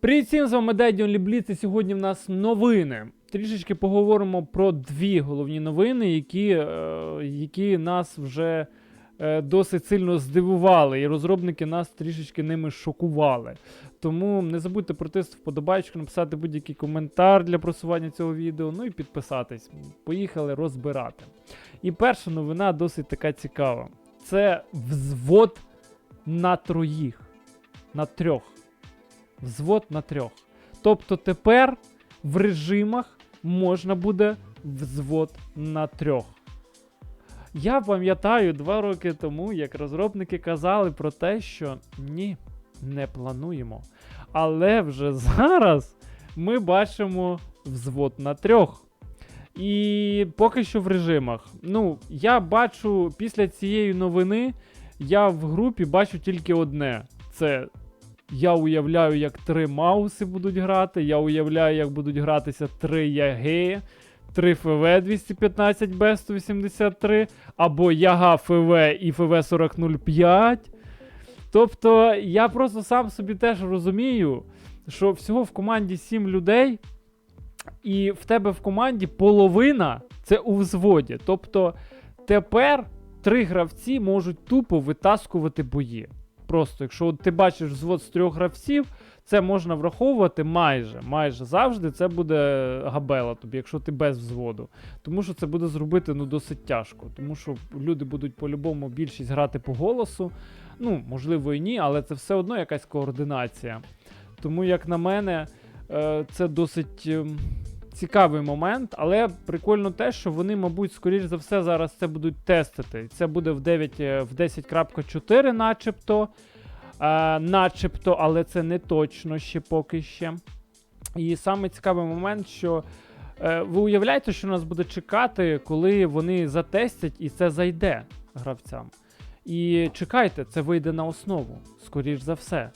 Привіт всім, з вами Дедіон Лібліц, і сьогодні в нас новини. Трішечки поговоримо про дві головні новини, які, е, які нас вже е, досить сильно здивували, і розробники нас трішечки ними шокували. Тому не забудьте протиснути вподобайку, написати будь-який коментар для просування цього відео, ну і підписатись. Поїхали розбирати. І перша новина досить така цікава. Це взвод на троїх. На трьох. Взвод на трьох. Тобто тепер в режимах можна буде взвод на трьох. Я пам'ятаю два роки тому, як розробники казали про те, що ні, не плануємо. Але вже зараз ми бачимо взвод на трьох. І поки що в режимах. Ну, я бачу після цієї новини, я в групі бачу тільки одне: це я уявляю, як три мауси будуть грати. Я уявляю, як будуть гратися три яги, три ФВ 215 Б 183, або Яга ФВ і ФВ 4005. Тобто, я просто сам собі теж розумію, що всього в команді 7 людей, і в тебе в команді половина це у взводі. Тобто тепер три гравці можуть тупо витаскувати бої. Просто, якщо ти бачиш взвод з трьох гравців, це можна враховувати майже. Майже завжди це буде габела тобі, якщо ти без взводу. Тому що це буде зробити ну, досить тяжко. Тому що люди будуть по-любому більшість грати по голосу. Ну, можливо, і ні, але це все одно якась координація. Тому, як на мене, е, це досить. Цікавий момент, але прикольно те, що вони, мабуть, скоріш за все, зараз це будуть тестити. Це буде в 9, е, в 10.4, начебто. Е, начебто, але це не точно ще поки ще. І саме цікавий момент, що е, ви уявляєте, що нас буде чекати, коли вони затестять і це зайде гравцям. І чекайте, це вийде на основу, скоріш за все.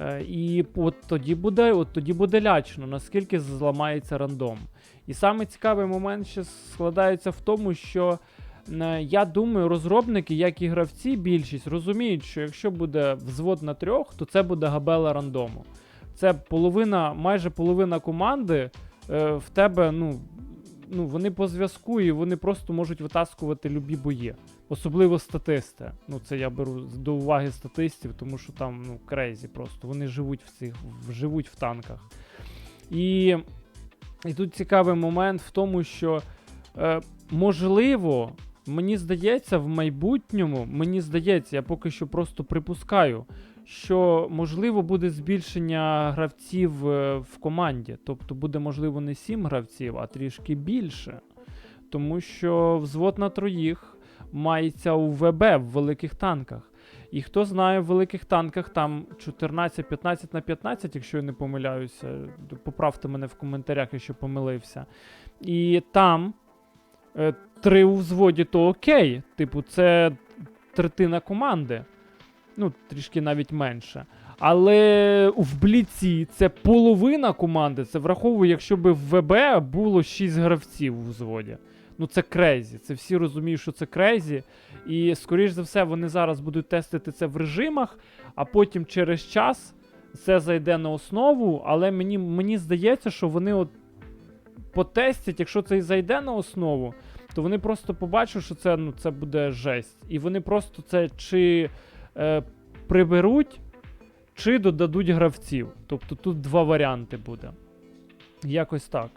Е, І от тоді буде, от тоді буде лячно, наскільки зламається рандом. І саме цікавий момент ще складається в тому, що е, я думаю, розробники, як і гравці, більшість розуміють, що якщо буде взвод на трьох, то це буде габела рандому. Це половина, майже половина команди е, в тебе, ну. Ну, вони по зв'язку і вони просто можуть витаскувати любі бої. Особливо статисти. Ну, це я беру до уваги статистів, тому що там ну, крейзі просто. Вони живуть в цих, живуть в танках. І, і тут цікавий момент в тому, що е, можливо, мені здається, в майбутньому, мені здається, я поки що просто припускаю, що можливо буде збільшення гравців е, в команді. Тобто буде, можливо, не 7 гравців, а трішки більше. Тому що взвод на троїх мається у ВБ в великих танках. І хто знає, в великих танках там 14-15 на 15, якщо я не помиляюся. Поправте мене в коментарях, якщо помилився. І там е, три у взводі, то окей. Типу, це третина команди. Ну, трішки навіть менше. Але в Бліці це половина команди. Це враховує, якщо б в ВБ було 6 гравців у взводі. Ну, це крейзі. Це всі розуміють, що це крейзі. І, скоріш за все, вони зараз будуть тестити це в режимах, а потім через час це зайде на основу. Але мені, мені здається, що вони от потестять, якщо це і зайде на основу, то вони просто побачать, що це, ну, це буде жесть. І вони просто це чи е, приберуть, чи додадуть гравців. Тобто тут два варіанти буде. Якось так.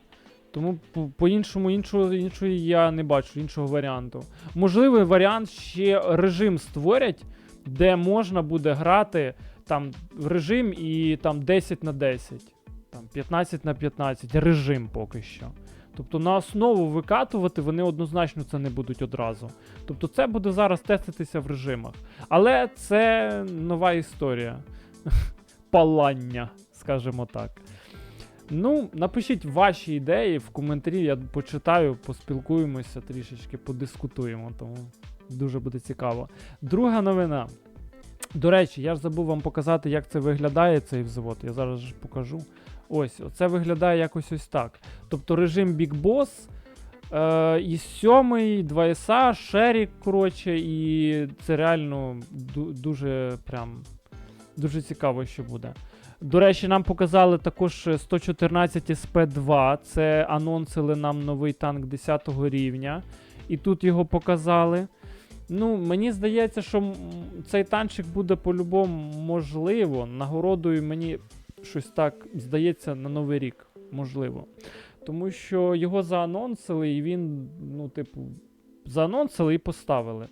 Тому по- по-іншому іншого, іншого я не бачу іншого варіанту. Можливий варіант ще режим створять, де можна буде грати там в режим і там 10 на 10, там 15 на 15, режим поки що. Тобто на основу викатувати вони однозначно це не будуть одразу. Тобто це буде зараз теститися в режимах. Але це нова історія. Палання, скажімо так. Ну, напишіть ваші ідеї в коментарі, я почитаю, поспілкуємося трішечки, подискутуємо, тому дуже буде цікаво. Друга новина. До речі, я ж забув вам показати, як це виглядає цей взвод. Я зараз ж покажу. Ось, оце виглядає якось ось так. Тобто режим Big Boss, е, і сьомий, 2 SA, Шерік, коротше, і це реально дуже прям дуже цікаво, що буде. До речі, нам показали також 114 СП2. Це анонсили нам новий танк 10 рівня. І тут його показали. Ну, мені здається, що цей танчик буде по-любому можливо. Нагородою мені щось так здається на Новий рік. Можливо. Тому що його заанонсили, і він, ну, типу, заанонсили і поставили.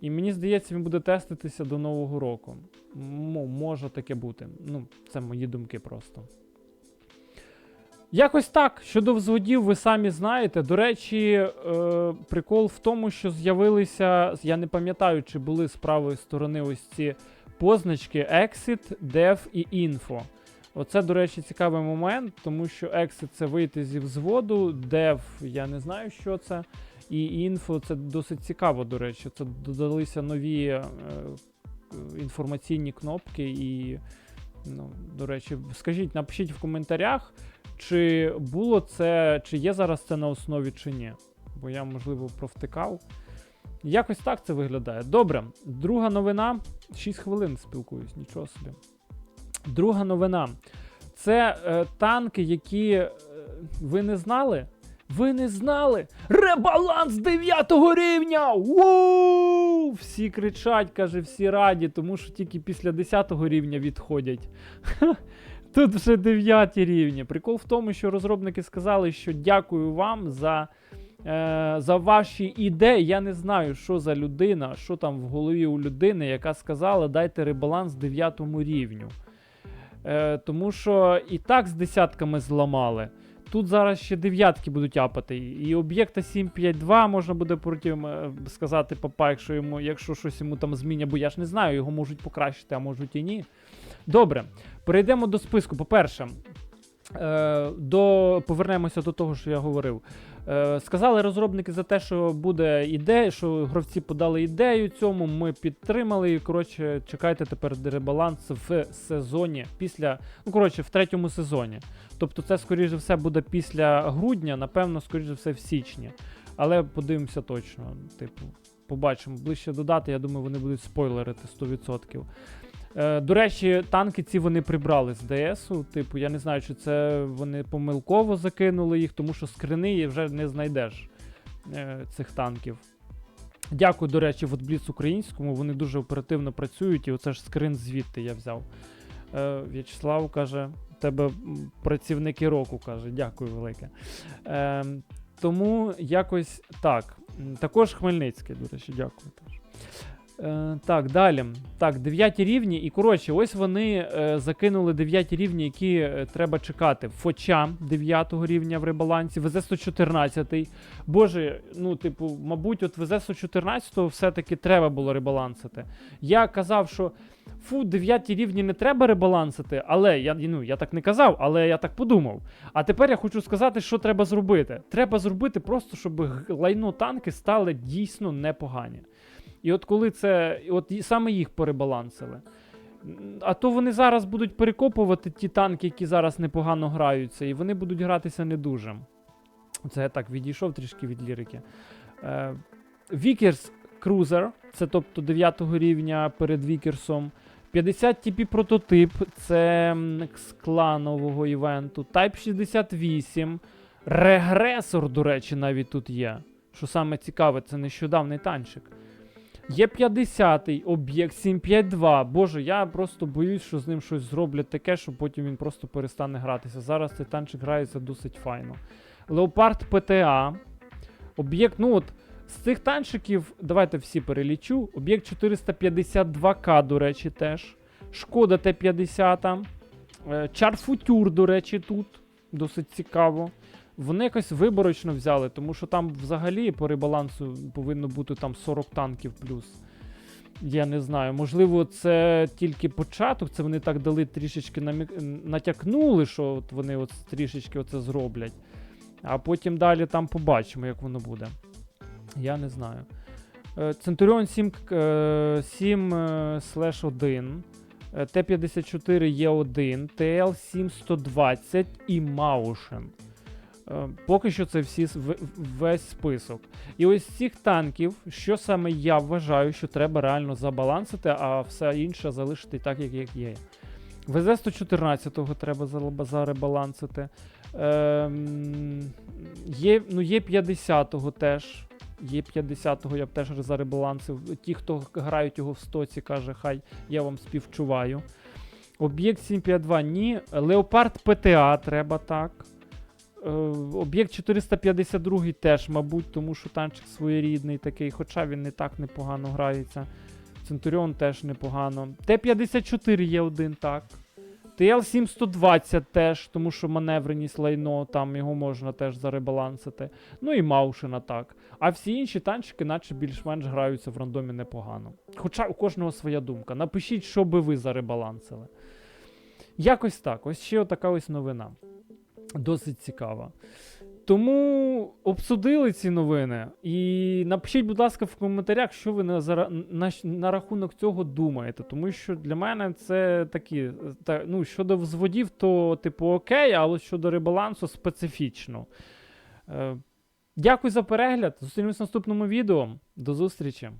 І мені здається, він буде теститися до Нового року. М- може таке бути. Ну, це мої думки просто. Якось так. Щодо взводів, ви самі знаєте. До речі, е, прикол в тому, що з'явилися. Я не пам'ятаю, чи були з правої сторони ось ці позначки Exit, Dev і Info. Оце, до речі, цікавий момент, тому що Exit це вийти зі взводу, Dev я не знаю, що це. І інфо це досить цікаво, до речі. Це додалися нові е, інформаційні кнопки. І, ну, до речі, скажіть, напишіть в коментарях, чи було це, чи є зараз це на основі, чи ні. Бо я, можливо, провтикав. Якось так це виглядає. Добре, друга новина. 6 хвилин спілкуюсь, нічого собі. Друга новина. Це е, танки, які е, ви не знали. Ви не знали? Ребаланс 9 рівня! Уу! Всі кричать, каже, всі раді, тому що тільки після 10 рівня відходять. Тут вже 9 рівні. Прикол в тому, що розробники сказали, що дякую вам за, е, за ваші ідеї. Я не знаю, що за людина, що там в голові у людини, яка сказала, дайте ребаланс 9 рівню. Е, тому що і так з десятками зламали. Тут зараз ще дев'ятки будуть апати. І об'єкта 752 можна буде потім е, сказати папа, якщо йому, якщо щось йому там змінять, бо я ж не знаю, його можуть покращити, а можуть і ні. Добре, перейдемо до списку. По-перше, до, повернемося до того, що я говорив. Е, сказали розробники за те, що буде ідея, що гравці подали ідею цьому. Ми підтримали. І коротше, чекайте тепер ребаланс в сезоні після. Ну, коротше, в третьому сезоні. Тобто, це, скоріше все, буде після грудня, напевно, скоріше все, в січні. Але подивимося точно. Типу, побачимо. Ближче до дати, я думаю, вони будуть спойлерити 100%. Е, до речі, танки ці вони прибрали з ДСу. Типу, я не знаю, чи це вони помилково закинули їх, тому що скрини вже не знайдеш е, цих танків. Дякую, до речі, Вотбліц українському. Вони дуже оперативно працюють, і оце ж скрин звідти я взяв. Е, В'ячеслав каже, тебе працівники року каже, дякую велике. Тому якось так. Також Хмельницький, до речі, дякую теж. Е, так, далі. Так, 9 рівні. І коротше, ось вони е, закинули 9 рівні, які е, треба чекати. Фоча 9 рівня в ребалансі, ВЗ-114. Боже, ну, типу, мабуть, от ВЗ-114 все-таки треба було ребалансити. Я казав, що фу, 9 рівні не треба ребалансити, але я, ну, я так не казав, але я так подумав. А тепер я хочу сказати, що треба зробити. Треба зробити просто, щоб лайно танки стали дійсно непогані. І от коли це, от саме їх перебалансили. А то вони зараз будуть перекопувати ті танки, які зараз непогано граються, і вони будуть гратися не дуже. Це я так відійшов трішки від лірики. Vickers Cruiser, це тобто 9 рівня перед Вікерсом. 50 TP прототип, це з кланового івенту. Type 68. Регресор, до речі, навіть тут є. Що саме цікаве, це нещодавний танчик. Є 50-й об'єкт 752. Боже, я просто боюсь, що з ним щось зроблять таке, що потім він просто перестане гратися. Зараз цей танчик грається досить файно. Леопард ПТА. Об'єкт, ну от, з цих танчиків, давайте всі перелічу. Об'єкт 452К, до речі, теж. Шкода Т-50. Е, Чарфутюр, до речі, тут. Досить цікаво. Вони якось виборочно взяли, тому що там взагалі по ребалансу повинно бути там 40 танків плюс. Я не знаю. Можливо, це тільки початок, це вони так дали трішечки намік... натякнули, що от вони от трішечки оце зроблять. А потім далі там побачимо, як воно буде. Я не знаю. Е, Centurion 7, е, 7 е, слеш 1. е, Т-54 Є1, ТЛ-7120 і Маушен. Е, Поки що це всі весь список. І ось цих танків, що саме я вважаю, що треба реально забалансити, а все інше залишити так, як, є. ВЗ-114 треба заребалансити. Ем, є, ну, є 50-го теж. Є 50-го, я б теж заребалансив. Ті, хто грають його в стоці, каже, хай я вам співчуваю. Об'єкт 752 ні. Леопард ПТА треба так. Е, об'єкт 452 теж, мабуть, тому що танчик своєрідний такий, хоча він не так непогано грається. Центуріон теж непогано. Т-54 є один так. ТЛ-720 теж, тому що маневреність лайно, там його можна теж заребалансити. Ну і Маушина так. А всі інші танчики, наче більш-менш граються в рандомі непогано. Хоча у кожного своя думка. Напишіть, що би ви заребалансили. Якось так. Ось ще така ось новина. Досить цікава. Тому обсудили ці новини. І напишіть, будь ласка, в коментарях, що ви на, на, на рахунок цього думаєте. Тому що для мене це такі. е, Та, ну, щодо взводів, то, типу, окей, але щодо ребалансу специфічно. Е, дякую за перегляд. Зустрінемось в наступному відео. До зустрічі.